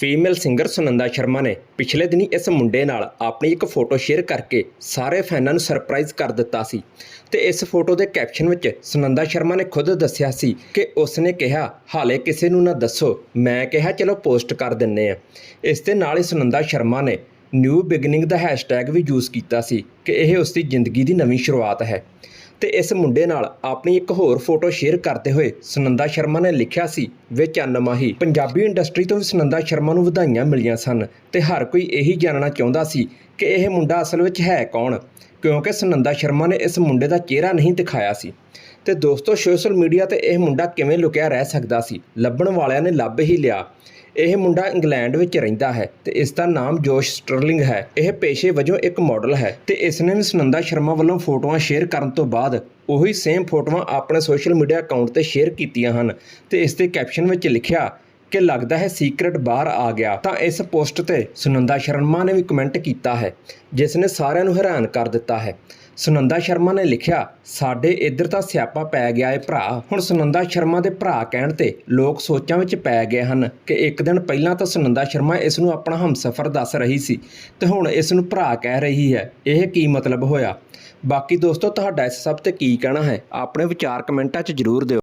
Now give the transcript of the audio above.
Female singer Sunanda Sharma ਨੇ ਪਿਛਲੇ ਦਿਨੀ ਇਸ ਮੁੰਡੇ ਨਾਲ ਆਪਣੀ ਇੱਕ ਫੋਟੋ ਸ਼ੇਅਰ ਕਰਕੇ ਸਾਰੇ ਫੈਨਾਂ ਨੂੰ ਸਰਪ੍ਰਾਈਜ਼ ਕਰ ਦਿੱਤਾ ਸੀ ਤੇ ਇਸ ਫੋਟੋ ਦੇ ਕੈਪਸ਼ਨ ਵਿੱਚ ਸੁਨੰਦਾ ਸ਼ਰਮਾ ਨੇ ਖੁਦ ਦੱਸਿਆ ਸੀ ਕਿ ਉਸਨੇ ਕਿਹਾ, ਹਾਲੇ ਕਿਸੇ ਨੂੰ ਨਾ ਦੱਸੋ, ਮੈਂ ਕਿਹਾ, ਚਲੋ ਪੋਸਟ ਕਰ ਦਿੰਨੇ ਆ। ਇਸ ਦੇ ਨਾਲ ਹੀ ਸੁਨੰਦਾ ਸ਼ਰਮਾ ਨੇ ਨਿਊ ਬਿਗਨਿੰਗ ਦਾ ਹੈਸ਼ਟੈਗ ਵੀ ਯੂਜ਼ ਕੀਤਾ ਸੀ ਕਿ ਇਹ ਉਸ ਦੀ ਜ਼ਿੰਦਗੀ ਦੀ ਨਵੀਂ ਸ਼ੁਰੂਆਤ ਹੈ। ਤੇ ਇਸ ਮੁੰਡੇ ਨਾਲ ਆਪਣੀ ਇੱਕ ਹੋਰ ਫੋਟੋ ਸ਼ੇਅਰ ਕਰਦੇ ਹੋਏ ਸੁਨੰਦਾ ਸ਼ਰਮਾ ਨੇ ਲਿਖਿਆ ਸੀ, ਵੇ ਚੰਨਮਾਹੀ ਪੰਜਾਬੀ ਇੰਡਸਟਰੀ ਤੋਂ ਵੀ ਸੁਨੰਦਾ ਸ਼ਰਮਾ ਨੂੰ ਵਧਾਈਆਂ ਮਿਲੀਆਂ ਸਨ ਤੇ ਹਰ ਕੋਈ ਇਹੀ ਜਾਣਨਾ ਚਾਹੁੰਦਾ ਸੀ ਕਿ ਇਹ ਮੁੰਡਾ ਅਸਲ ਵਿੱਚ ਹੈ ਕੌਣ, ਕਿਉਂਕਿ ਸੁਨੰਦਾ ਸ਼ਰਮਾ ਨੇ ਇਸ ਮੁੰਡੇ ਦਾ ਚਿਹਰਾ ਨਹੀਂ ਦਿਖਾਇਆ ਸੀ। ਤੇ ਦੋਸਤੋ, ਸੋਸ਼ਲ ਮੀਡੀਆ ਤੇ ਇਹ ਮੁੰਡਾ ਕਿਵੇਂ ਲੁਕਿਆ ਰਹਿ ਸਕਦਾ ਸੀ? ਲੱਭਣ ਵਾਲਿਆਂ ਨੇ ਲੱਭ ਹੀ ਲਿਆ। ਇਹ ਮੁੰਡਾ ਇੰਗਲੈਂਡ ਵਿੱਚ ਰਹਿੰਦਾ ਹੈ ਤੇ ਇਸ ਦਾ ਨਾਮ ਜੋਸ਼ ਸਟਰਲਿੰਗ ਹੈ। ਇਹ ਪੇਸ਼ੇ ਵਜੋਂ ਇੱਕ ਮਾਡਲ ਹੈ ਤੇ ਇਸ ਨੇ ਸੁਨੰਦਾ ਸ਼ਰਮਾ ਵੱਲੋਂ ਫੋਟੋਆਂ ਸ਼ੇਅਰ ਕਰਨ ਤੋਂ ਬਾਅਦ ਉਹੀ ਸੇਮ ਫੋਟੋਆਂ ਆਪਣੇ ਸੋਸ਼ਲ ਮੀਡੀਆ ਅਕਾਊਂਟ ਤੇ ਸ਼ੇਅਰ ਕੀਤੀਆਂ ਹਨ ਤੇ ਇਸ ਦੇ ਕੈਪਸ਼ਨ ਵਿੱਚ ਲਿਖਿਆ ਕਿ ਲੱਗਦਾ ਹੈ ਸੀਕ੍ਰੇਟ ਬਾਹਰ ਆ ਗਿਆ। ਤਾਂ ਇਸ ਪੋਸਟ ਤੇ ਸੁਨੰਦਾ ਸ਼ਰਮਾ ਨੇ ਵੀ ਕਮੈਂਟ ਕੀਤਾ ਹੈ, ਜਿਸ ਨੇ ਸਾਰਿਆਂ ਨੂੰ ਹੈਰਾਨ ਕਰ ਦਿੱਤਾ ਹੈ। ਸੁਨੰਦਾ ਸ਼ਰਮਾ ਨੇ ਲਿਖਿਆ, ਸਾਡੇ ਇੱਧਰ ਤਾਂ ਸਿਆਪਾ ਪੈ ਗਿਆ ਏ ਭਰਾ। ਹੁਣ ਸੁਨੰਦਾ ਸ਼ਰਮਾ ਦੇ ਭਰਾ ਕਹਿਣ ਤੇ ਲੋਕ ਸੋਚਾਂ ਵਿੱਚ ਪੈ ਗਏ ਹਨ ਕਿ ਇੱਕ ਦਿਨ ਪਹਿਲਾਂ ਤਾਂ ਸੁਨੰਦਾ ਸ਼ਰਮਾ ਇਸ ਨੂੰ ਆਪਣਾ ਹਮਸਫਰ ਦੱਸ ਰਹੀ ਸੀ ਤੇ ਹੁਣ ਇਸ ਨੂੰ ਭਰਾ ਕਹਿ ਰਹੀ ਹੈ। ਇਹ ਕੀ ਮਤਲਬ ਹੋਇਆ? ਬਾਕੀ ਦੋਸਤੋ, ਤੁਹਾਡਾ ਇਸ ਸਭ ਤੇ ਕੀ ਕਹਿਣਾ ਹੈ? ਆਪਣੇ ਵਿਚਾਰ ਕਮੈਂਟਾਂ 'ਚ ਜ਼ਰੂਰ ਦਿਓ।